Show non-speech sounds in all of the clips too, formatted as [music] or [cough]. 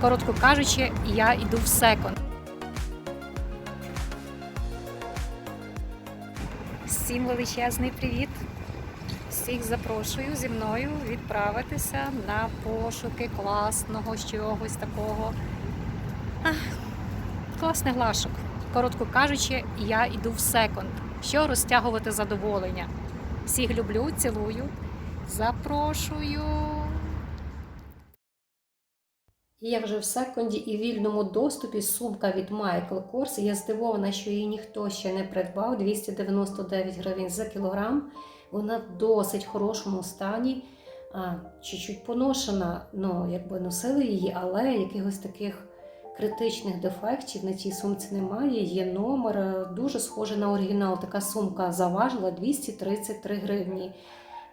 Коротко кажучи, я йду в секонд. Всім величезний привіт! Всіх запрошую зі мною відправитися на пошуки класного чогось такого. Ах, класних глашок. Коротко кажучи, я йду в секонд. Що розтягувати задоволення. Всіх люблю, цілую. Запрошую. Я вже в секунді і вільному доступі сумка від Michael Kors. Я здивована, що її ніхто ще не придбав. 299 гривень за кілограм. Вона в досить хорошому стані. Чуть-чуть поношена, ну якби носили її, але якихось таких критичних дефектів на цій сумці немає. Є номер, е, дуже схожий на оригінал. Така сумка заважила 233 гривні.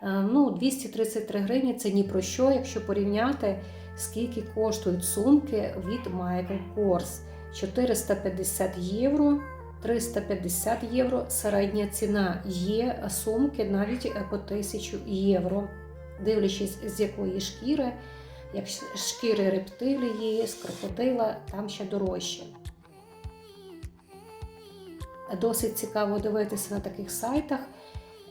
Е, Ну, 233 гривні це ні про що, якщо порівняти, скільки коштують сумки від Michael Kors. 450 євро, 350 євро середня ціна. Є сумки навіть по 1000 євро, дивлячись з якої шкіри. Як шкіри рептилії, з крокодила, там ще дорожче. Досить цікаво дивитися на таких сайтах,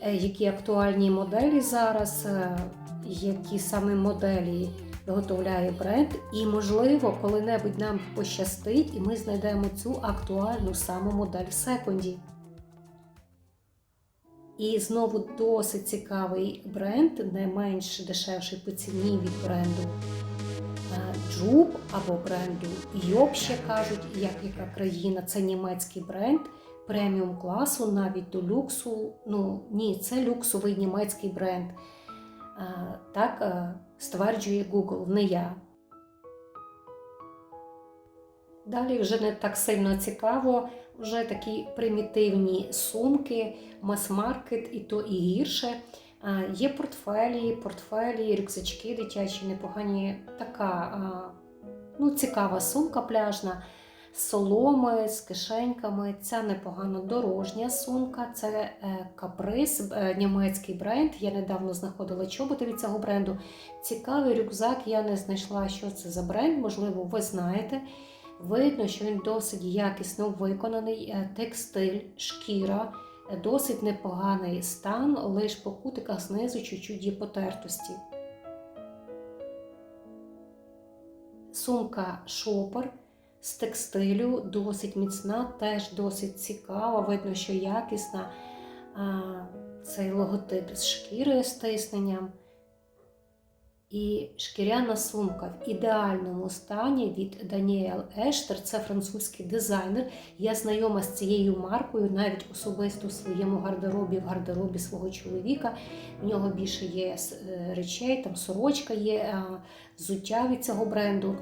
е, які актуальні моделі зараз, е, які саме моделі виготовляє бренд. І, можливо, коли-небудь нам пощастить, і ми знайдемо цю актуальну саме модель в секунді. І знову досить цікавий бренд, не менш дешевший по ціні від бренду е, Джуб або бренду Йоп ще кажуть, як яка країна. Це німецький бренд преміум класу, навіть до люксу. Ну ні, це люксовий німецький бренд. Е, Так е, стверджує Google, не я. Далі вже не так сильно цікаво, вже такі примітивні сумки, мас-маркет і то і гірше. Є портфелі, портфелі, рюкзачки дитячі, непогані. Така ну, цікава сумка пляжна соломи, з кишеньками. Ця непогано дорожня сумка, це е, каприз, е, німецький бренд. Я недавно знаходила чоботи від цього бренду. Цікавий рюкзак, я не знайшла, що це за бренд, можливо, ви знаєте. Видно, що він досить якісно виконаний, е, текстиль, шкіра, досить непоганий стан, лише по кутиках знизу чуть-чуть є потертості. Сумка шопер з текстилю, досить міцна, теж досить цікава, видно, що якісна. Цей логотип з шкіри з тисненням. І шкіряна сумка в ідеальному стані від Даніел Ештер, це французький дизайнер. Я знайома з цією маркою навіть особисто в своєму гардеробі, в гардеробі свого чоловіка. В нього більше є е, речей, там сорочка є, взуття від цього бренду.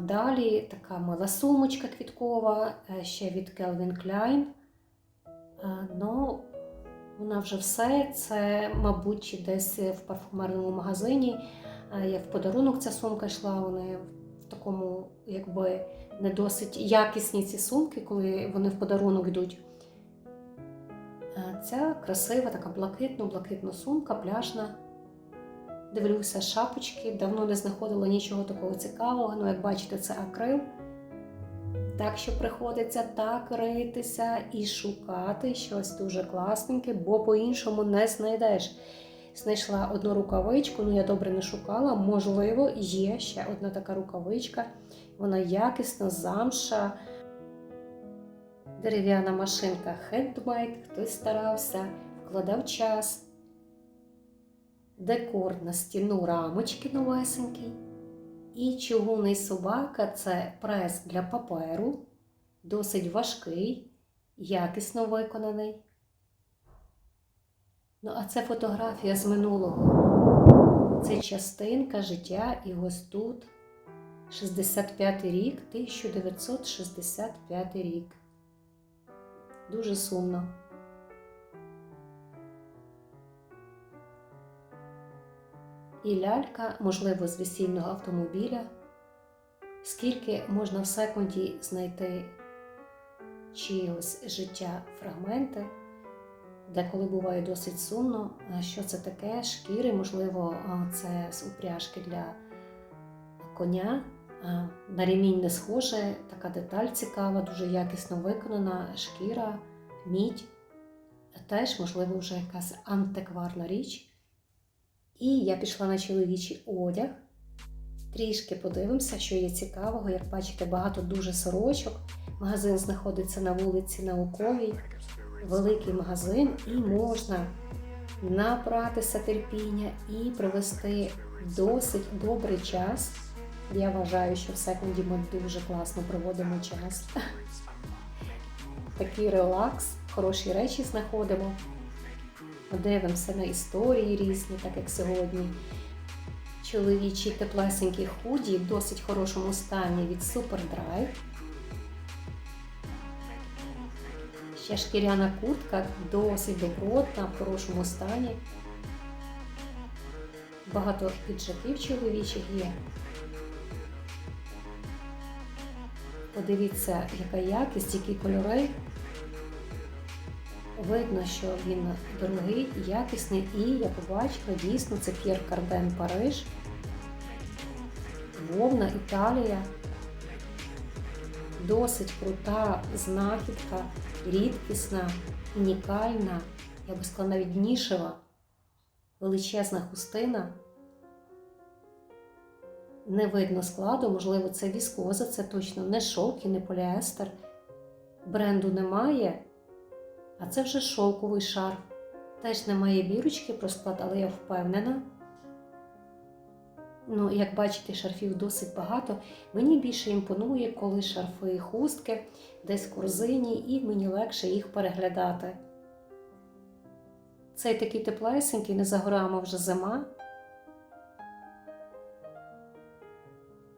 Далі така мила сумочка квіткова, е, ще від Calvin Klein. Ну, вона вже все. Це, мабуть, десь в парфумерному магазині. Я в подарунок ця сумка йшла. Вони в такому, якби не досить якісні ці сумки, коли вони в подарунок йдуть. Ця красива, така блакитно-блакитна сумка, пляжна. Дивлюся, шапочки, давно не знаходила нічого такого цікавого. Ну, як бачите, це акрил. Так що приходиться так ритися і шукати щось дуже класненьке, бо по-іншому не знайдеш. Знайшла одну рукавичку, ну я добре не шукала. Можливо, є ще одна така рукавичка. Вона якісна, замша. Дерев'яна машинка хендмейд, хтось старався, вкладав час. Декор на стіну рамочки новесенький. І чугунний собака це прес для паперу, досить важкий, якісно виконаний. Ну, а це фотографія з минулого. Це частинка життя і ось тут 65 рік, 1965 рік. Дуже сумно. І лялька, можливо, з весільного автомобіля. Скільки можна в секунді знайти чиїсь життя фрагменти, деколи буває досить сумно, що це таке, шкіри, можливо, це з упряжки для коня, На ремінь не схоже, така деталь цікава, дуже якісно виконана, шкіра, мідь. Теж, можливо, вже якась антикварна річ. І я пішла на чоловічий одяг. Трішки подивимося, що є цікавого. Як бачите, багато дуже сорочок. Магазин знаходиться на вулиці Науковій, великий магазин, і можна набратися терпіння і провести досить добрий час. Я вважаю, що в секунді ми дуже класно проводимо час. Такий релакс, хороші речі знаходимо. Дивимося на історії різні, так як сьогодні. Чоловічі теплесенькі худі в досить хорошому стані від Superdrive. Ще шкіряна куртка досить добротна, в хорошому стані. Багато піджаків чоловічих є. Подивіться, яка якість, які кольори. Видно, що він дорогий, якісний, і я побачила, дійсно, це П'єр Карден Париж, Вовна Італія. Досить крута знахідка, рідкісна, унікальна, я би сказала, навіть нішева, величезна хустина. Не видно складу, можливо, це віскоза, це точно не шовк і не поліестер. Бренду немає, а це вже шовковий шар. Теж немає бірочки про склад, але я впевнена. Ну, як бачите, шарфів досить багато. Мені більше імпонує, коли шарфи і хустки десь в корзині, і мені легше їх переглядати. Цей такий теплесенький, не за горами вже зима.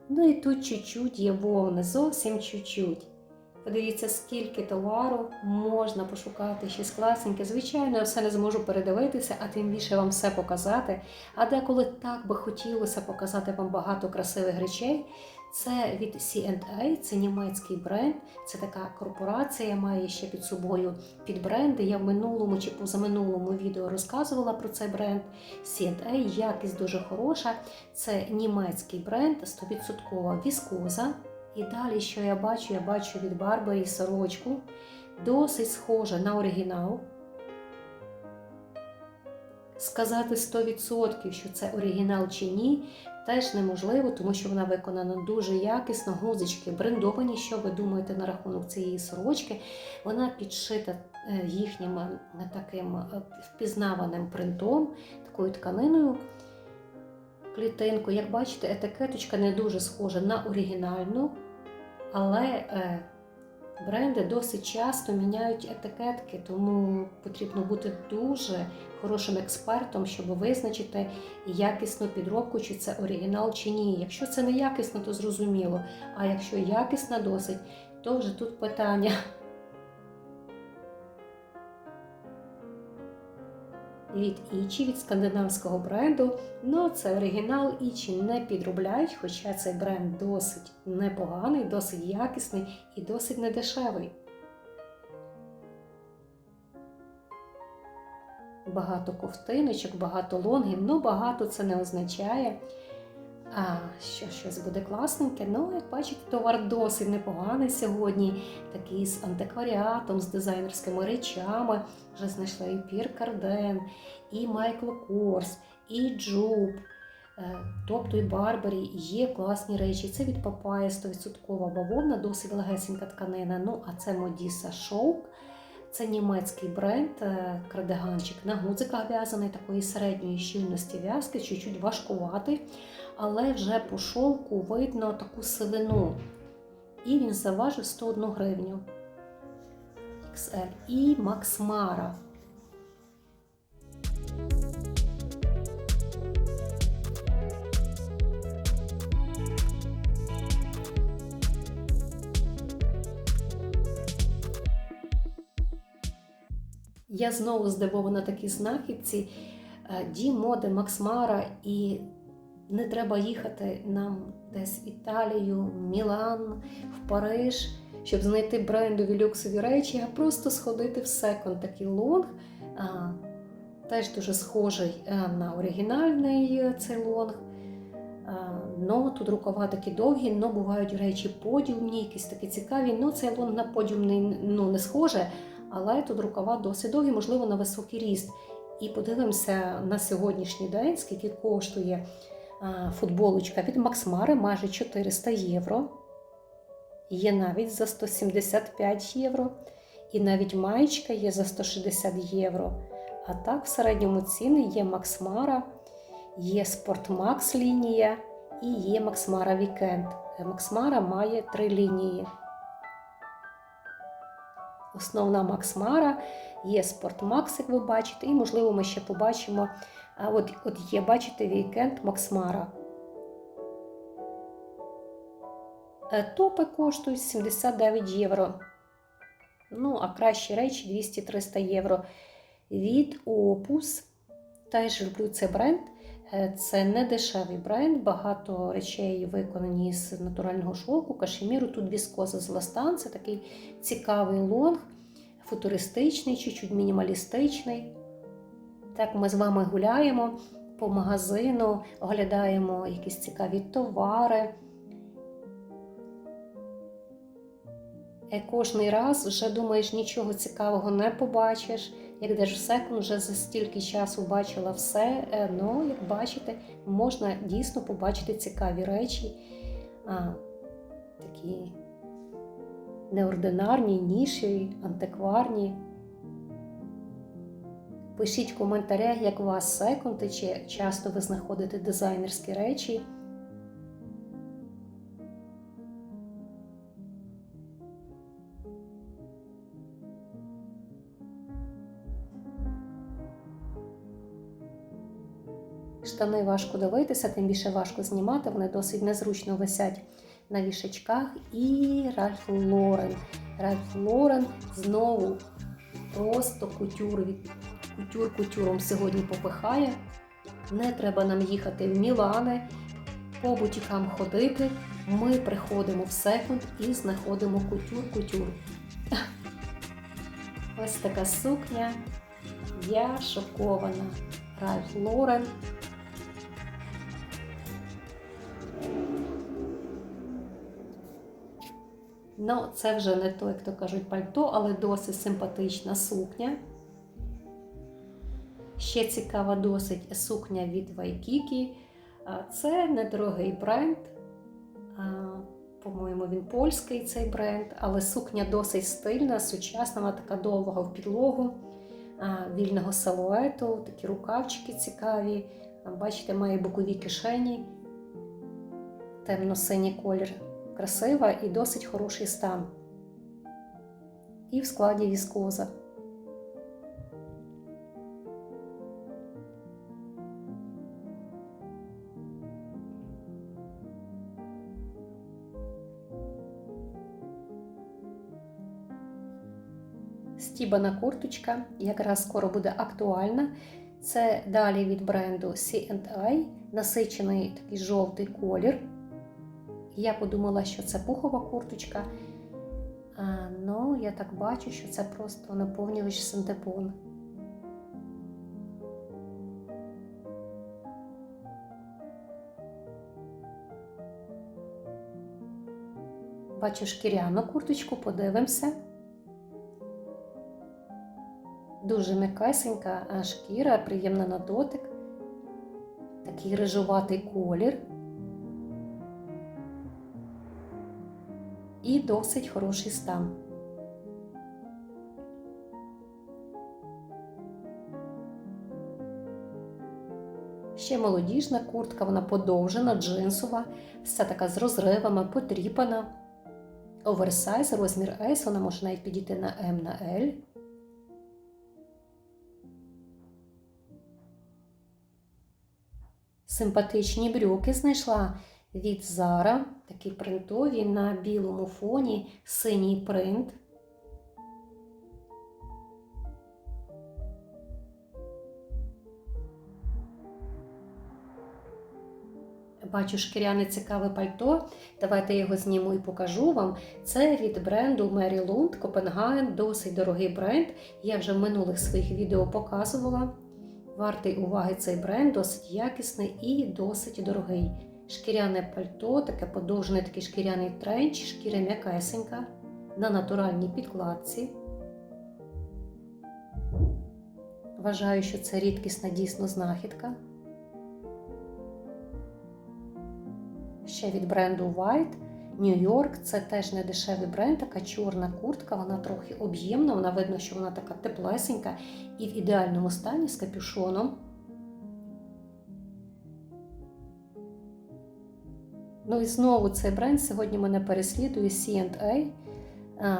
Ну і тут чуть-чуть є вовни, зовсім чуть-чуть. Подивіться, скільки товару можна пошукати щось класненьке. Звичайно, я все не зможу передивитися, а тим більше вам все показати. А деколи так би хотілося показати вам багато красивих речей. Це від C&A, це німецький бренд, це така корпорація, має ще під собою підбренди. Я в минулому чи позаминулому відео розказувала про цей бренд. C&A, якість дуже хороша. Це німецький бренд, 100% віскоза. І далі, що я бачу, я бачу від Барбарі сорочку. Досить схожа на оригінал. Сказати 100%, що це оригінал чи ні, теж неможливо, тому що вона виконана дуже якісно, гузички брендовані. Що ви думаєте на рахунок цієї сорочки? Вона підшита е, їхнім е, таким е, впізнаваним принтом, такою тканиною. Клітинку, як бачите, етикеточка не дуже схожа на оригінальну, але е, бренди досить часто міняють етикетки, тому потрібно бути дуже хорошим експертом, щоб визначити якісну підробку, чи це оригінал чи ні. Якщо це не якісно, то зрозуміло. А якщо якісна досить, то вже тут питання. Від Ічі, від скандинавського бренду. Ну, це оригінал Ічі не підробляють, хоча цей бренд досить непоганий, досить якісний і досить недешевий. Багато ковтиночок, багато лонгів, ну багато це не означає, а, що щось буде класненьке. Ну, як бачите, товар досить непоганий сьогодні. Такий з антикваріатом, з дизайнерськими речами. Вже знайшла і Пір Карден, і Майкло Корс, і Джуб. Е, Тобто і Барбарі є класні речі. Це від Папая 100% бавовна, досить легесенька тканина. Ну, а це Модіса Шовк. Це німецький бренд, е, крадеганчик на гудзиках в'язаний такої середньої щільності в'язки, чуть-чуть важкуватий, але вже по шовку видно таку сивину. І він заважив 101 гривню. XL. І Максмара. Я знову здивована такій знахідці. Е, Ді моди Максмара, і не треба їхати нам десь в Італію, Мілан, в Париж, щоб знайти брендові люксові речі, а просто сходити в секонд такий лонг. Теж дуже схожий е, на оригінальний цей лонг. Но тут рукава такі довгі, но бувають речі подіумні, якісь такі цікаві. Ну, цей лонг на подіумний ну, не схоже, але тут рукава досить довгі, можливо, на високий ріст. І подивимося на сьогоднішній день, скільки коштує футболочка від Максмари, майже 400 євро. Є навіть за 175 євро. І навіть маєчка є за 160 євро. А так, в середньому ціни є Максмара, є Спортмакс лінія і є Максмара Вікенд. Максмара має три лінії. Основна Максмара, є Спортмакс, як ви бачите, і, можливо, ми ще побачимо. А от, от є, бачите, вікенд Максмара. Е, Топи коштують 79 євро. Ну, а кращі речі 200-300 євро. Від Opus. Теж люблю цей бренд. Е, Це не дешевий бренд, багато речей виконані з натурального шовку, кашеміру. Тут віскоза з ластан. Це такий цікавий лонг, футуристичний, чуть-чуть мінімалістичний. Так, ми з вами гуляємо по магазину, оглядаємо якісь цікаві товари. Е, Кожний раз вже думаєш, нічого цікавого не побачиш. Як секунд, вже за стільки часу бачила все. Е, Ну, як бачите, можна дійсно побачити цікаві речі, а, такі неординарні, ніші, антикварні. Пишіть в коментарях, як у вас секунди, чи часто ви знаходите дизайнерські речі. Штани важко дивитися, тим більше важко знімати, вони досить незручно висять на вішачках. І Ральф Лорен. Ральф Лорен знову просто кутюр кутюр кутюром сьогодні попихає. Не треба нам їхати в Мілани, по бутікам ходити. Ми приходимо в секунд і знаходимо кутюр-кутюр. Ось така сукня. Я шокована. Ральф Лорен. Ну, це вже не то, як то кажуть, пальто, але досить симпатична сукня. Ще цікава досить сукня від Вайкікі. Це недорогий бренд. По-моєму, він польський цей бренд, але сукня досить стильна, сучасна, вона така довга в підлогу, вільного силуету, такі рукавчики цікаві. Бачите, має бокові кишені, темно-синій колір. Красива і досить хороший стан. І в складі віскоза. Стібана курточка, якраз скоро буде актуальна. Це далі від бренду C&I, насичений такий жовтий колір. Я подумала, що це пухова курточка. Ну, я так бачу, що це просто наповнювач синтепон. Бачу шкіряну курточку, подивимося. Дуже м'якесенька шкіра, приємна на дотик. Такий рижуватий колір. І досить хороший стан. Ще молодіжна куртка, вона подовжена, джинсова, вся така з розривами, потріпана. Оверсайз, розмір S, вона може навіть підійти на M на L. Симпатичні брюки знайшла від Zara, такі принтові на білому фоні синій принт. Бачу шкіряне цікаве пальто. Давайте я його зніму і покажу вам. Це від бренду Mary Lund Копенгаген, досить дорогий бренд. Я вже в минулих своїх відео показувала. Вартий уваги цей бренд, досить якісний і досить дорогий. Шкіряне пальто, таке подовжений такий шкіряний тренч, шкіра м'якесенька на натуральній підкладці. Вважаю, що це рідкісна дійсно знахідка. Ще від бренду White. Нью-Йорк це теж не дешевий бренд, така чорна куртка, вона трохи об'ємна, вона видно, що вона така теплесенька і в ідеальному стані з капюшоном. Ну і знову цей бренд сьогодні мене переслідує C&A.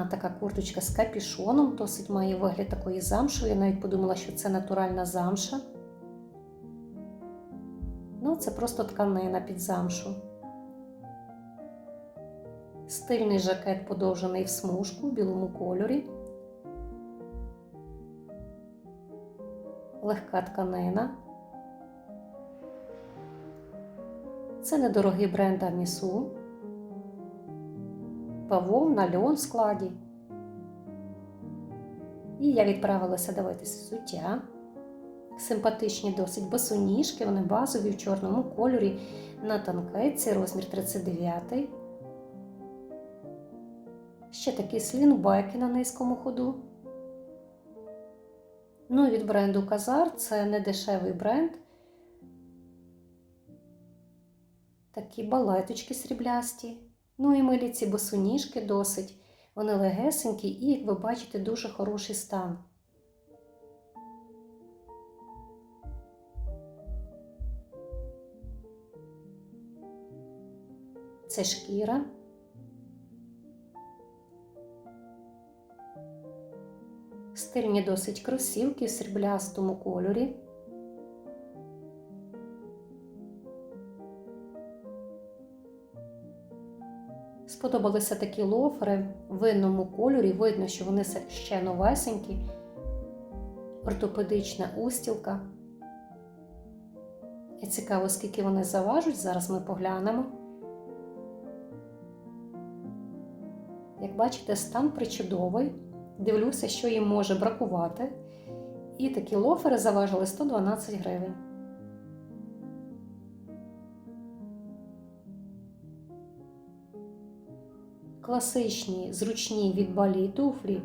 Така курточка з капюшоном, досить має вигляд такої замши. Я навіть подумала, що це натуральна замша. Ну, це просто тканина під замшу. Стильний жакет подовжений в смужку в білому кольорі. Легка тканина. Це недорогий бренд Амісу. Павов на льон складі. І я відправилася дивитися взуття. Симпатичні досить босоніжки, вони базові в чорному кольорі на танкетці, розмір 39. Ще такі слінбеки на низькому ходу. Ну і від бренду Казар це не дешевий бренд. Такі балеточки сріблясті. Ну і милі ці босоніжки досить. Вони легесенькі і, як ви бачите, дуже хороший стан. Це шкіра. Стильні досить кросівки в сріблястому кольорі. Сподобалися такі лофери в винному кольорі. Видно, що вони ще новесенькі, ортопедична устілка. І цікаво, скільки вони заважуть. Зараз ми поглянемо. Як бачите, стан причудовий. Дивлюся, що їм може бракувати. І такі лофери заважили 112 гривень. Класичні, зручні від балі туфлі.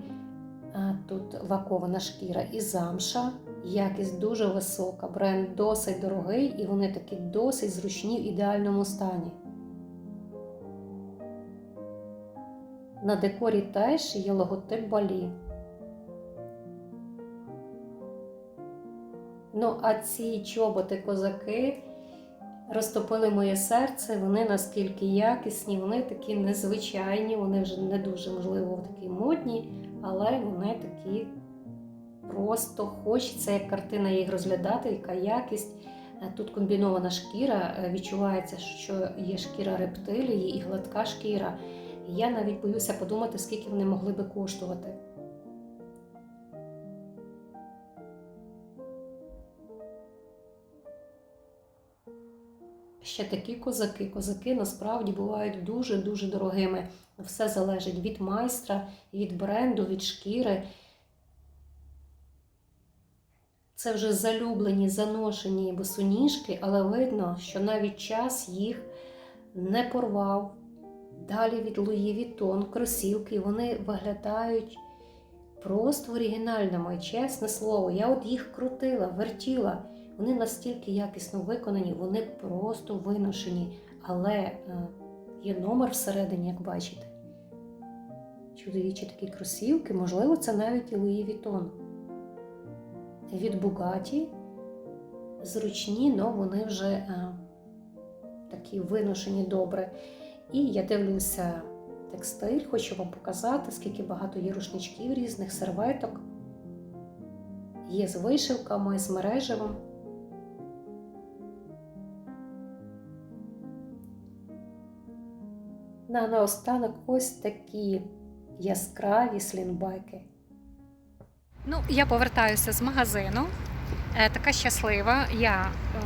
Тут лакована шкіра і замша. Якість дуже висока. Бренд досить дорогий і вони такі досить зручні в ідеальному стані. На декорі теж є логотип балі. Ну, а ці чоботи козаки розтопили моє серце, вони наскільки якісні, вони такі незвичайні, вони вже не дуже, можливо, такі модні, але вони такі просто хочеться, як картина їх розглядати, яка якість. Тут комбінована шкіра, відчувається, що є шкіра рептилії і гладка шкіра. Я навіть боюся подумати, скільки вони могли би коштувати. Ще такі козаки. Козаки насправді бувають дуже-дуже дорогими. Все залежить від майстра, від бренду, від шкіри. Це вже залюблені, заношені босоніжки, але видно, що навіть час їх не порвав. Далі від Луї Вітон, кросівки, вони виглядають просто оригінальними, чесне слово. Я от їх крутила, вертіла. Вони настільки якісно виконані, вони просто виношені, але е, є номер всередині, як бачите. Чудовічі такі кросівки, можливо, це навіть і Луї Вітон. Від Бугаті зручні, але вони вже е, такі виношені добре. І я дивлюся текстиль, хочу вам показати, скільки багато є рушничків різних серветок. Є з вишивками, з мережевим. На наостанок ось такі яскраві слінбайки. Ну, я повертаюся з магазину. Е, така щаслива. Я е,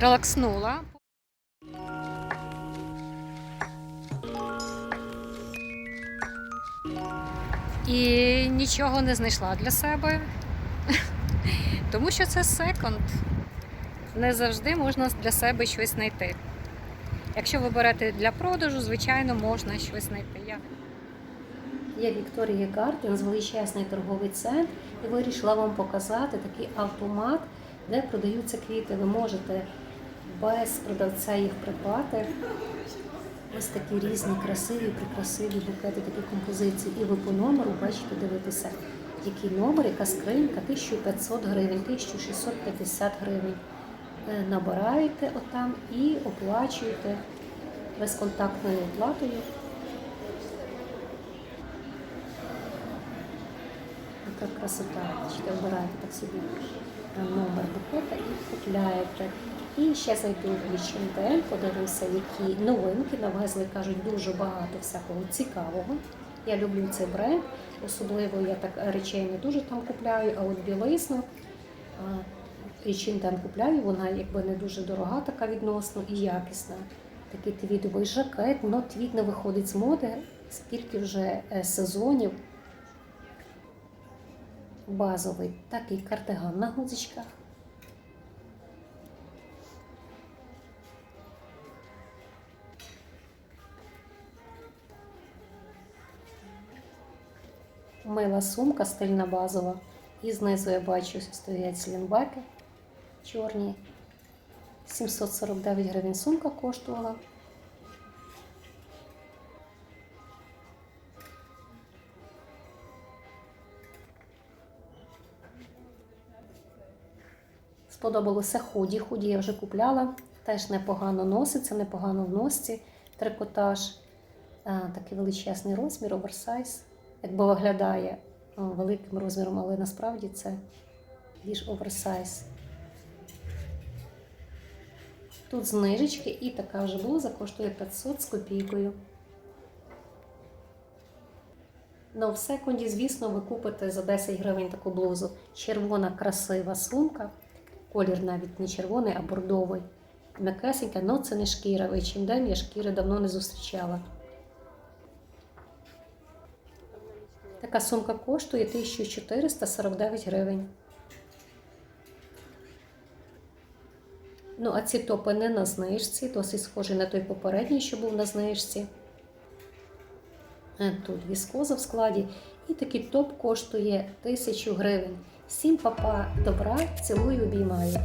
релакснула. І нічого не знайшла для себе, [laughs] тому що це секонд. Не завжди можна для себе щось знайти. Якщо ви берете для продажу, звичайно, можна щось знайти. Я Я Вікторія Гарден, величезний торговий центр, і вирішила вам показати такий автомат, де продаються квіти. Ви можете без продавця їх придбати. Ось такі різні красиві, прикрасиві букети, такі композиції. І ви по номеру бачите, дивитися, який номер, яка скринька, 1500 гривень, 1650 гривень. Е, Набираєте отам і оплачуєте безконтактною оплатою. Яка красота. Бачите, обираєте так собі е, номер букета і купляєте. І ще зайду в H&M, подивлюся, які новинки навезли, кажуть, дуже багато всякого цікавого. Я люблю цей бренд, особливо я так речей не дуже там купляю, а от білизну H&M купляю, вона якби не дуже дорога, така відносно і якісна. Такий твідовий жакет, але твід не виходить з моди, скільки вже е, сезонів базовий такий кардиган на гудзичках. Мила сумка стильна базова. І знизу я бачу стоять слінбеки чорні. 749 гривень сумка коштувала. Сподобалося худі. Худі я вже купляла. Теж непогано носиться, непогано в носці. Трикотаж. А, такий величезний розмір, оверсайз. Якби виглядає великим розміром, але насправді це більш оверсайз. Тут знижечки і така вже блуза коштує 500 з копійкою. Ну, в секунді, звісно, ви купите за 10 гривень таку блузу. Червона красива сумка. Колір навіть не червоний, а бордовий. М'якесенька, але це не шкіра. В H&M я шкіри давно не зустрічала. Така сумка коштує 1449 гривень. Ну, а ці топи не на знижці, досить схожі на той попередній, що був на знижці. Е, Тут віскоза в складі. І такий топ коштує 1000 гривень. Всім папа добра, цілую, обіймаю.